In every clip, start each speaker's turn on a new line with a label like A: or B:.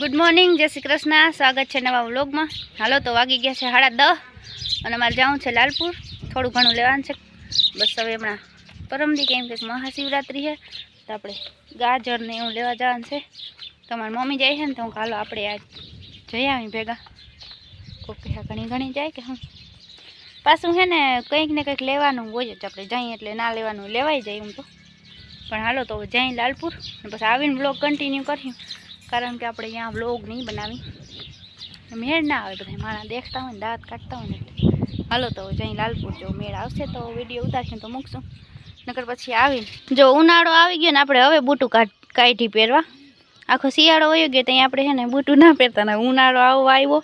A: Good morning જય શ્રી કૃષ્ણ. સ્વાગત છે નવા વ્લોગમાં. હાલો તો વાગી ગયા છે સાડા દસ અને મારે જવું છે લાલપુર. થોડું ઘણું લેવાનું છે. બસ હવે હમણાં પરમદી કેમ કે મહાશિવરાત્રિ છે. તો આપણે ગાજર ને એવું લેવા જવાનું છે. તમારી મમ્મી જાય છે ને તો હું હાલો આપણે આ જઈ આવી ભેગા. પૈસા ઘણી ઘણી જાય કે હું. પાછું છે ને કંઈક ને કંઈક લેવાનું હોય જ. આપણે જઈએ એટલે ના લેવાનું, લેવાય જાય હું તો. પણ હાલો તો જઈ લાલપુર. ને પછી આવીને બ્લોગ કન્ટિન્યુ કર્યું કારણ કે આપણે અહીંયા બ્લોગ નહીં બનાવી. મેળ ના આવે બધા માણા દેખતા હોય ને દાંત કાઢતા હોય ને હાલો તો જઈ લાલપુર જો મેળ આવશે તો વીડિયો ઉતારશું તો મૂકશું. નકર પછી આવીને જો ઉનાળો આવી ગયો ને આપણે હવે બૂટું કાઢ કાઢી પહેરવા. આખો શિયાળો હોય ગયો ત્યાં આપણે છે ને બૂટું ના પહેરતા ને ઉનાળો આવો આવ્યો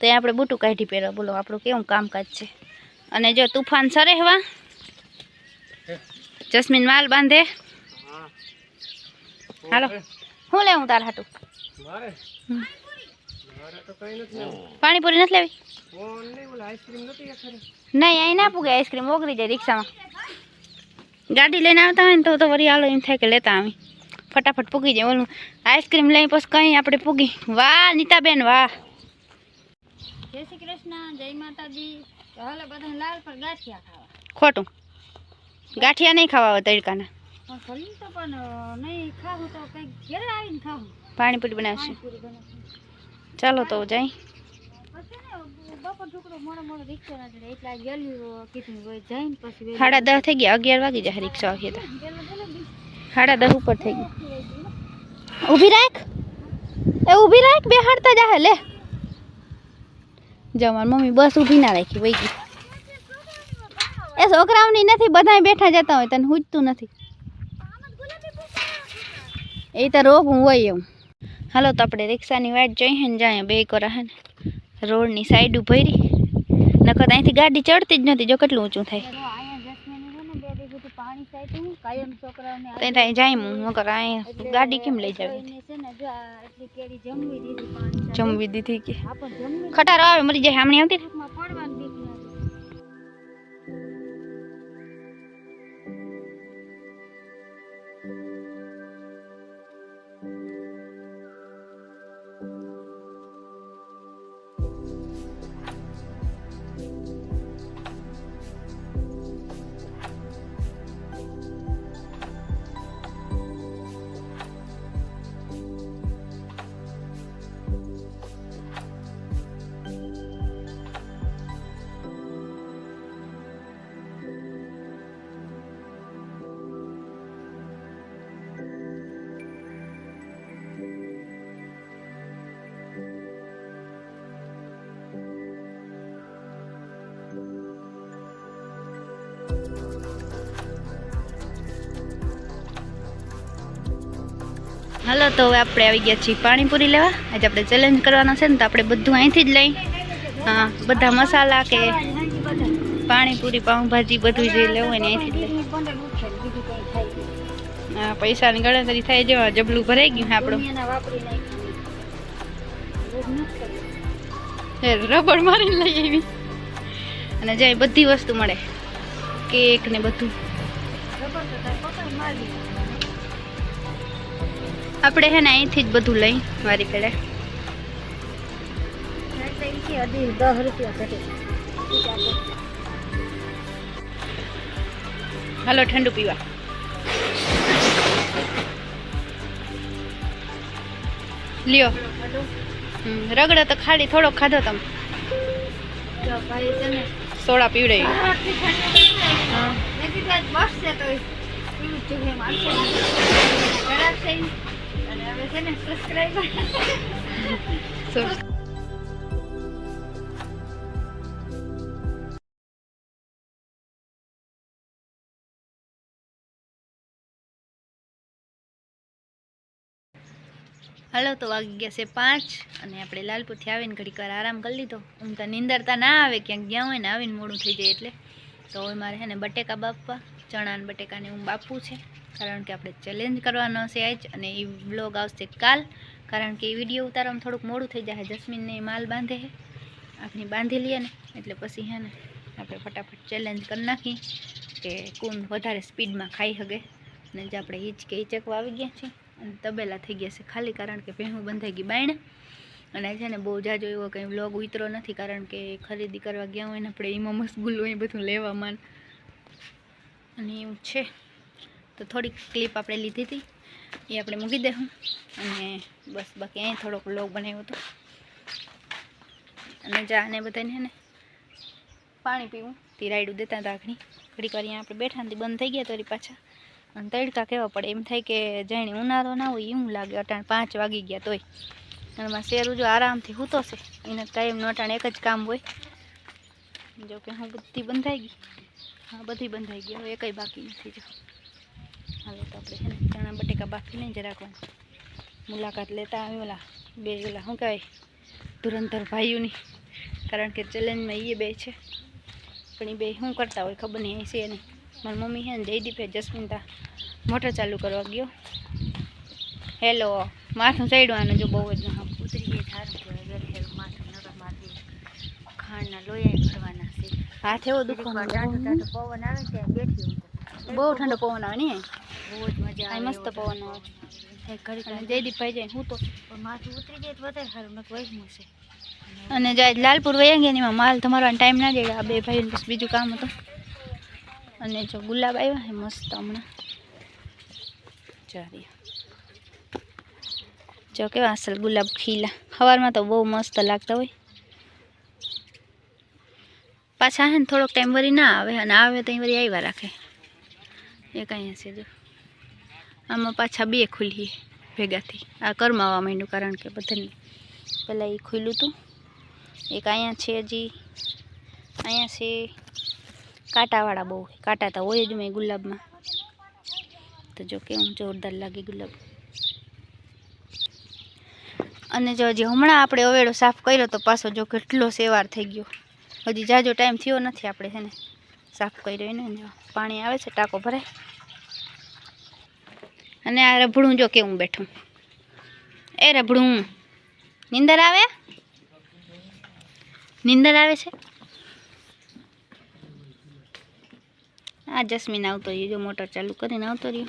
A: ત્યાં આપણે બૂટું કાઢી પહેરવા. બોલો આપણું કેવું કામકાજ છે? અને જો તુફાન સરેહવા. જસ્મીન માલ બાંધે. હાલો. શું લેવું તાર હાટું?
B: મારે? મારે તો કઈ નથી લેવું.
A: પાણીપુરી નથી લેવી?
B: નહીં
A: અહીં ના પૂગે આઈસ્ક્રીમ ઓગળી જાય રિક્ષામાં. ગાડી લઈને આવતા હોય ને તો તો વળી આલો એમ થાય કે લેતા આવી. ફટાફટ પૂગી જાય ઓલું આઈસ્ક્રીમ લઈ પછી કંઈ આપણે પૂગી. વાહ નીતાબેન વાહ. જય શ્રી કૃષ્ણ જય માતાજી. હાલો બધા લાલ પર ગાંઠિયા ખાવા. ખોટું. ગાંઠિયા નહીં ખાવા હોય તડકાના તો પણ નહીં ખાવું તો કંઈક ઘરે આવીને ખાવું. પાણીપુરી બનાવશું. ચાલો તો જાય સાડા દસ થઈ ગયા અગિયાર વાગી જાય રિક્ષા વાગી સાડા દસ ઉપર થઈ ગયું. ઊભી રાખ. એ ઊભી રાખ બે હાડતા જાહે લે. જો મમ્મી બસ ઊભી ના રાખી વહી ગઈ. એ છોકરાઓની નથી બધાય બેઠા જતા હોય તને હુજતું નથી. એ તો હું હોય એમ. હાલો તો આપણે રિક્ષાની વાટ જોઈએ ને જાય બે કોરા હે ને. રોડની સાઈડ ઊભી રહી. નકર તો અહીંથી ગાડી ચડતી જ નથી જો કેટલું ઊંચું થાય. જાય હું નકર અહીં ગાડી કેમ લઈ જાવી? જમવી દીધી કે? ખટારો આવે મરી જાય હમણાં આવતી હાલો, તો હવે આપણે આવી ગયા છીએ પાણીપુરી લેવા. આજે આપણે ચેલેન્જ કરવાનો છે ને, તો આપણે બધું અહીંથી જ લઈ. હા બધા મસાલા કે પાણીપુરી, પાઉંભાજી બધું જે લેવું હોય ને અહીંથી જ હા પૈસાની ગણતરી થાય જેવા જબલું ભરાઈ ગયું આપણું. રબડ મારીને લઈ આવી. અને જાય બધી વસ્તુ મળે, કેક ને બધું. આપણે હે ને અહીંથી જ બધું લઈ, મારી પેલે હાલો, ઠંડુ પીવા. લ્યો. રગડો તો ખાલી થોડો ખાધો તમે. સોડા પીવડાવી હા. સો- હાલો, તો વાગી ગયા છે પાંચ અને આપણે લાલપુરથી આવીને ઘડીક વાર આરામ કરી લીધો. ઊંઘ તો નિંદરતા ના આવે, ક્યાંક ગયા હોય ને આવીને મોડું થઈ જાય એટલે. તો હવે મારે છે ને બટેકા બાફવા. ચણા ને બટેકાને હું બાફવું છે. કારણ કે આપણે ચેલેન્જ કરવાનો છે આજ અને એ બ્લોગ આવશે કાલ. કારણ કે એ વીડિયો ઉતારવામાં થોડુંક મોડું થઈ જાય. જસ્મીનને માલ બાંધે છે. આપણે બાંધી લઈએ ને, એટલે પછી હે ને આપણે ફટાફટ ચેલેન્જ કરી નાખી કે કોણ વધારે સ્પીડમાં ખાઈ શકે. અને જે આપણે હિચકે હિચકવા આવી ગયા છીએ અને તબેલા થઈ ગયા છે ખાલી કારણ કે ભેહું બંધાઈ ગઈ બાયણે. અને છે ને બહુ જાજો એવો કંઈ વ્લોગ ઉતરો નથી કારણ કે ખરીદી કરવા ગયા હોય ને આપણે એમાં મશગુલ હોય બધું લેવામાં અને એવું છે. તો થોડીક ક્લિપ આપણે લીધી હતી. એ આપણે મૂકી દઉં અને બસ બાકી અહીં થોડોક લોગ બનાવ્યો હતો. અને જા ને બધાને ને પાણી પીવું. તે રાયડું દેતા હતા આખરી ઘડીક વાર આપણે બેઠા ને બંધ થઈ ગયા તરી પાછા અને તડકા કહેવા પડે. એમ થાય કે જાણે ઉનાળો ના હોય, એવું લાગે. અટાણ પાંચ વાગી ગયા તોય. અને એમાં શેરું જો આરામથી સૂતો છે. એને કાયમનું અટાણ એક જ કામ હોય. જો કે હું બધી બંધાઈ ગઈ. હા, બધી બંધાઈ ગઈ. હવે એકય બાકી નથી. જો. હાલો તો આપણે છે ને ચણા બટેકા બાકી નહીં જરાક વાર મુલાકાત લેતા આવી ઓલા બે ઓલા, શું કહેવાય, ધુરંધર ભાઈઓની. કારણ કે ચેલેન્જમાં એ બે છે. પણ એ બે શું કરતા હોય ખબર નહીં છે નહીં. મારી મમ્મી છે ને જયદીપે જસ્મિનતા મોટર ચાલુ કરવા ગયો. હેલો માથું ચડવાનું જો બહુ જ હા ઉતરી ગઈ સારું કહેવાય ઘરે હેલું માથું નરમ માથું ખાંડના લોયા ભરવાના છે હાથ એવો દુખવાનો
C: પવન આવે ત્યાં બેઠી હું
A: બહુ ઠંડો પવન આવે ને
C: બહુ જ મજા આવે
A: મસ્ત પવન આવે.
C: ઘડી
A: અને જયદીપભાઈ જાય હું તો?
C: પણ માથું ઉતરી જાય તો વધારે સારું નક વૈષ્ણવ છે.
A: અને જાય લાલપુર વયા ગયા એમાં માલ તમારો ટાઈમ ના જાય આ બે ભાઈ બસ બીજું કામ હતું. અને જો ગુલાબ આવ્યા હે મસ્ત હમણાં. ચાલી જો કેવા અસલ ગુલાબ ખીલા. સવારમાં તો બહુ મસ્ત લાગતા હોય. પાછા છે ને થોડોક ટાઈમ વરી ના આવે. અને આવે તો વરી આવ્યા રાખે. એ કાંઈ હશે જો. આમાં પાછા બે ખુલીએ ભેગાથી. આ કરમાવા માંડ્યું કારણ કે બધાને પહેલાં એ ખુલ્યું હતું એક અહીંયા છે હજી. અહીંયા છે કાંટાવાળા બહુ. કાંટા તો હોય જ મેં ગુલાબમાં. તો જો કેવું જોરદાર લાગે ગુલાબ. અને જો હજી હમણાં આપણે અવેડો સાફ કર્યો તો પાછો જો કેટલો સેવાર થઈ ગયો. હજી જાજો ટાઈમ થયો નથી આપણે છે ને સાફ કર્યો એને પાણી આવે છે ટાંકો ભરાય. અને આ રભડું જો કેવું બેઠું. એ રભડું નિંદર આવે? નિંદર આવે છે? આ જસ્મીન આવતો રહ્યો જો મોટર ચાલુ કરીને આવતો રહ્યો.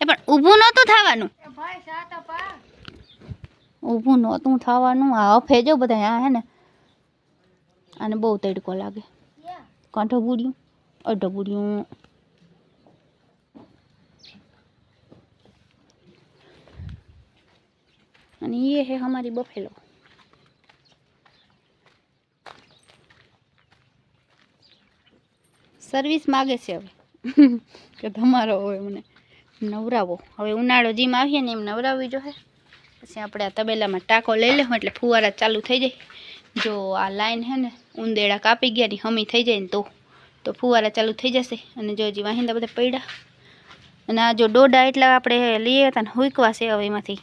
A: એ પણ ઊભું નહોતું થવાનું. ઊભું નહોતું થવાનું. આ હફે જો બધા આ હે ને અને બહુ તડકો લાગે. કાંઠો બુડિયું અડધો બુડિયું અને એ હે અમારી બફેલો. સર્વિસ માગે છે હવે. કે તમારો હોય મને નવરાવો. હવે ઉનાળો જીમ આવીએ ને એમ નવરાવવી જોઈએ પછી આપણે આ તબેલામાં ટાંકો લઈ લેવું એટલે ફુવારા ચાલુ થઈ જાય. જો આ લાઈન હે ને, ઉંદેડા કાપી ગયા ની, હમી થઈ જાય ને તો. તો ફુવારા ચાલુ થઈ જશે અને જો હજી વાહિંદા બધા પડ્યા. અને આ જો ડોડા એટલા આપણે લઈએ હતા ને, હુંકવા છે હવે એમાંથી.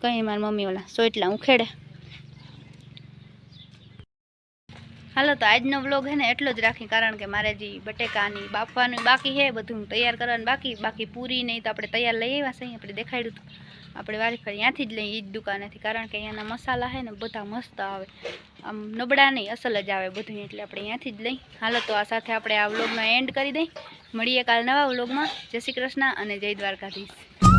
A: કંઈ મારી મમ્મી ઓલા સોટલા ઉખેડે. હાલો, તો આજનો વ્લોગ હે ને એટલો જ રાખી કારણ કે મારે જે બટેકાની બાફવાનું બાકી છે બધું તૈયાર કરવાનું બાકી. બાકી પૂરી નહીં તો આપણે તૈયાર લઈ આવ્યા છે આપણે દેખાડ્યું હતું. આપણે વારી ફરી ત્યાંથી જ લઈએ એ જ દુકાનેથી, કારણ કે અહીંયાના મસાલા છે ને બધા મસ્ત આવે. આમ નબળા નહીં, અસલ જ આવે બધું એટલે આપણે ત્યાંથી જ લઈ. હાલો તો આ સાથે આપણે આ વ્લોગનો એન્ડ કરી દઈ. મળીએ કાલ નવા વ્લોગમાં. જય શ્રી કૃષ્ણ અને જય દ્વારકાધીશ.